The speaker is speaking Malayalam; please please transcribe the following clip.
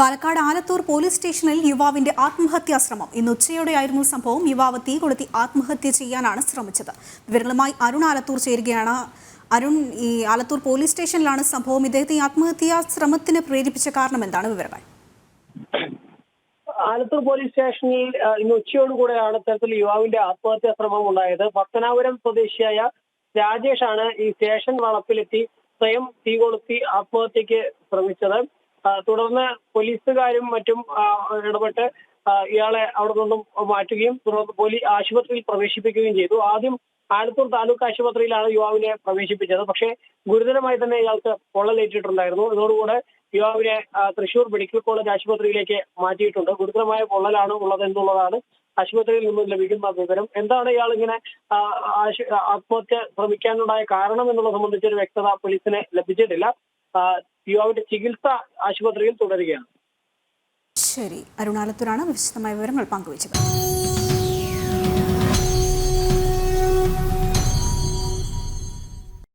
പാലക്കാട് ആലത്തൂർ പോലീസ് സ്റ്റേഷനിൽ യുവാവിന്റെ ആത്മഹത്യാ ശ്രമം. ഇന്ന് ഉച്ചയോടെയായിരുന്നു സംഭവം. യുവാവ് തീ കൊളുത്തി ആത്മഹത്യ ചെയ്യാനാണ് ശ്രമിച്ചത്. വിവരങ്ങളുമായി അരുൺ ആലത്തൂർ ചേരുകയാണ്. അരുൺ ഈ ആലത്തൂർ പോലീസ് സ്റ്റേഷനിലാണ് സംഭവം. ഇദ്ദേഹത്തെ ആത്മഹത്യാ ശ്രമത്തിന് പ്രേരിപ്പിച്ച കാരണം എന്താണ്? വിവരങ്ങൾ. ആലത്തൂർ പോലീസ് സ്റ്റേഷനിൽ ഇന്ന് ഉച്ചയോടുകൂടെയാണ് ഇത്തരത്തിൽ യുവാവിന്റെ ആത്മഹത്യാ ശ്രമം ഉണ്ടായത്. പത്തനാപുരം സ്വദേശിയായ രാജേഷാണ് ഈ സ്റ്റേഷൻ വളപ്പിലെത്തി സ്വയം തീ കൊളുത്തി ആത്മഹത്യക്ക് ശ്രമിച്ചത്. തുടർന്ന് പോലീസുകാരും മറ്റും ഇടപെട്ട് ഇയാളെ അവിടെ നിന്നും മാറ്റുകയും തുടർന്ന് പോലീസ് ആശുപത്രിയിൽ പ്രവേശിപ്പിക്കുകയും ചെയ്തു. ആദ്യം ആലത്തൂർ താലൂക്ക് ആശുപത്രിയിലാണ് യുവാവിനെ പ്രവേശിപ്പിച്ചത്. പക്ഷേ ഗുരുതരമായി തന്നെ ഇയാൾക്ക് പൊള്ളലേറ്റിട്ടുണ്ടായിരുന്നു. ഇതോടുകൂടെ യുവാവിനെ തൃശൂർ മെഡിക്കൽ കോളേജ് ആശുപത്രിയിലേക്ക് മാറ്റിയിട്ടുണ്ട്. ഗുരുതരമായ പൊള്ളലാണ് ഉള്ളത് എന്നുള്ളതാണ് ആശുപത്രിയിൽ നിന്നും ലഭിക്കുന്ന വിവരം. എന്താണ് ഇയാൾ ഇങ്ങനെ ആത്മഹത്യ ശ്രമിക്കാനുണ്ടായ കാരണം എന്നുള്ളത് സംബന്ധിച്ചൊരു വ്യക്തത പോലീസിന് ലഭിച്ചിട്ടില്ല. യുവാവിന്റെ ചികിത്സ ആശുപത്രിയിൽ തുടരുകയാണ്. ശരി. അരുണാലത്തൂരാണ് വിശദമായ വിവരങ്ങൾ പങ്കുവച്ചത്.